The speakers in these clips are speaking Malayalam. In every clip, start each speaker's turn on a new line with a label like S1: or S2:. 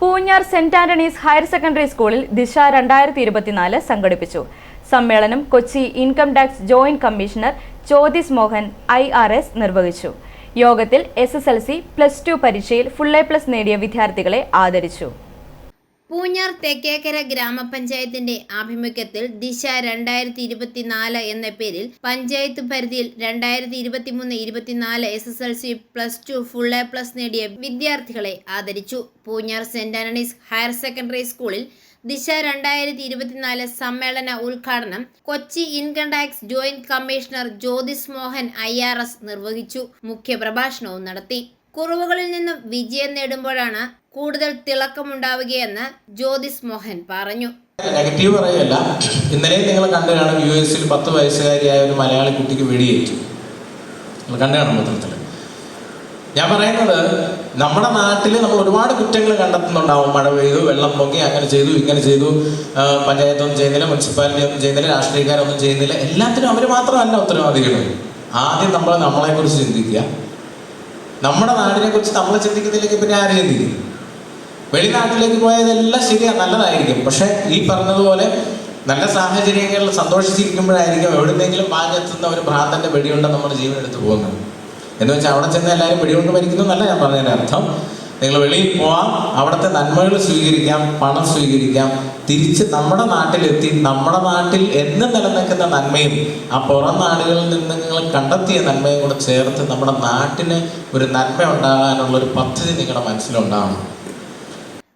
S1: Poonjar saint Antony's higher secondary സ്കൂളിൽ ദിശ രണ്ടായിരത്തി ഇരുപത്തിനാല് സംഘടിപ്പിച്ചു. സമ്മേളനം Kochi income tax joint commissioner ചോദിസ് Mohan I R S നിർവഹിച്ചു. യോഗത്തിൽ S S L C plus two പരീക്ഷയിൽ ഫുൾ എ പ്ലസ് നേടിയ വിദ്യാർത്ഥികളെ ആദരിച്ചു.
S2: പൂഞ്ഞാർ തെക്കേക്കര ഗ്രാമപഞ്ചായത്തിന്റെ ആഭിമുഖ്യത്തിൽ ദിശ രണ്ടായിരത്തി ഇരുപത്തിനാല് എന്ന പേരിൽ പഞ്ചായത്ത് പരിധിയിൽ രണ്ടായിരത്തി ഇരുപത്തിമൂന്ന് ഇരുപത്തിനാല് S S L C plus two full A plus നേടിയ വിദ്യാർത്ഥികളെ ആദരിച്ചു. Poonjar saint Antony's higher secondary സ്കൂളിൽ ദിശ രണ്ടായിരത്തി ഇരുപത്തിനാല് സമ്മേളന ഉദ്ഘാടനം Kochi income tax joint commissioner Jyothis Mohan I R S നിർവഹിച്ചു. മുഖ്യപ്രഭാഷണവും നടത്തി. കുറവുകളിൽ നിന്നും വിജയം നേടുമ്പോഴാണ് കൂടുതൽ തിളക്കമുണ്ടാവുകയെന്ന് ജ്യോതിസ് മോഹൻ പറഞ്ഞു.
S3: നെഗറ്റീവ് പറയല്ല ഇന്നലെ നിങ്ങൾ കണ്ടതാണ് കാണും യു എസിൽ പത്ത് വയസ്സുകാരിയായ ഒരു മലയാളി കുട്ടിക്ക് വെടിയേറ്റു. നിങ്ങൾ കണ്ടതാണ് കാണും പത്രത്തിൽ. ഞാൻ പറയുന്നത് നമ്മുടെ നാട്ടിൽ നമ്മൾ ഒരുപാട് കുറ്റങ്ങൾ കണ്ടെത്തുന്നുണ്ടാവും. മഴ പെയ്തു വെള്ളം പൊങ്ങി അങ്ങനെ ചെയ്തു ഇങ്ങനെ ചെയ്തു. പഞ്ചായത്തൊന്നും ചെയ്യുന്നില്ല മുനിസിപ്പാലിറ്റി ഒന്നും ചെയ്യുന്നില്ല രാഷ്ട്രീയക്കാരൊന്നും ചെയ്യുന്നില്ല. എല്ലാത്തിനും അവർ മാത്രമല്ല ഉത്തരവാദികൾ ആദ്യം നമ്മൾ നമ്മളെക്കുറിച്ച് ചിന്തിക്കുക. നമ്മുടെ നാടിനെ കുറിച്ച് നമ്മൾ ചിന്തിക്കുന്നില്ലെങ്കിൽ പിന്നെ ആര് ചിന്തിക്കും? വെളിനാട്ടിലേക്ക് പോയതെല്ലാം ശരിയാണ് നല്ലതായിരിക്കും. പക്ഷെ ഈ പറഞ്ഞതുപോലെ നല്ല സാഹചര്യങ്ങളിൽ സന്തോഷിച്ചിരിക്കുമ്പോഴായിരിക്കും എവിടുന്നെങ്കിലും വാങ്ങെത്തുന്ന ഒരു ഭ്രാന്തന്റെ വെടിയുണ്ട് നമ്മുടെ ജീവൻ എടുത്തു പോകുന്നത്. എന്ന് വെച്ചാൽ അവിടെ ചെന്ന് എല്ലാവരും വെടികൊണ്ട് മരിക്കുന്നു എന്നല്ല ഞാൻ പറഞ്ഞതിന് അർത്ഥം. നിങ്ങൾ വെളിയിൽ പോവാം അവിടുത്തെ നന്മകൾ സ്വീകരിക്കാം പണം സ്വീകരിക്കാം. തിരിച്ച് നമ്മുടെ നാട്ടിലെത്തി നമ്മുടെ നാട്ടിൽ എന്ന് നിലനിൽക്കുന്ന നന്മയും ആ പുറം നാടുകളിൽ നിന്ന് നിങ്ങൾ കണ്ടെത്തിയ നന്മയും കൂടെ ചേർത്ത് നമ്മുടെ നാട്ടിന് ഒരു നന്മ ഉണ്ടാകാനുള്ള ഒരു പദ്ധതി നിങ്ങളുടെ മനസ്സിലുണ്ടാവണം.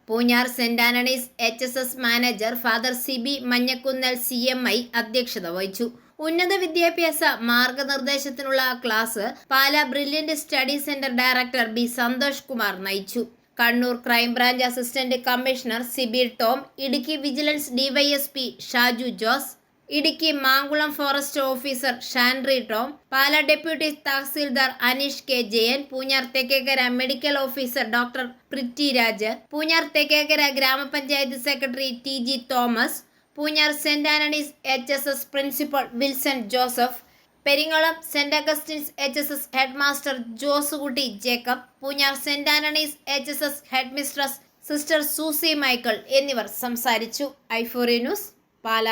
S2: Poonjar saint Anthony's H S S manager father Siby Manjakkunnel C M I അധ്യക്ഷത വഹിച്ചു. ഉന്നത വിദ്യാഭ്യാസ മാർഗനിർദ്ദേശത്തിനുള്ള class Pala brilliant study centre director B Santhosh Kumar നയിച്ചു. Kannur crime branch assistant commissioner Siby Tom Idukki vigilance DYSP Shaju Jose Idukki Mankulam forest officer Shanty Tom Pala deputy tahsildar Aneesh K Jayan Poonjar Thekkekara medical officer doctor Pritty Raj Poonjar Thekkekara grama panchayat secretary T G Thomas Poonjar saint Anthony's H S S principal Wilson Joseph Peringulam saint Augustine's H S S head master Josekutty Jacob Poonjar saint Anthony's H S S head mistress sister Susie Michael എന്നിവർ സംസാരിച്ചു. ഐഫോറി ന്യൂസ് പാല.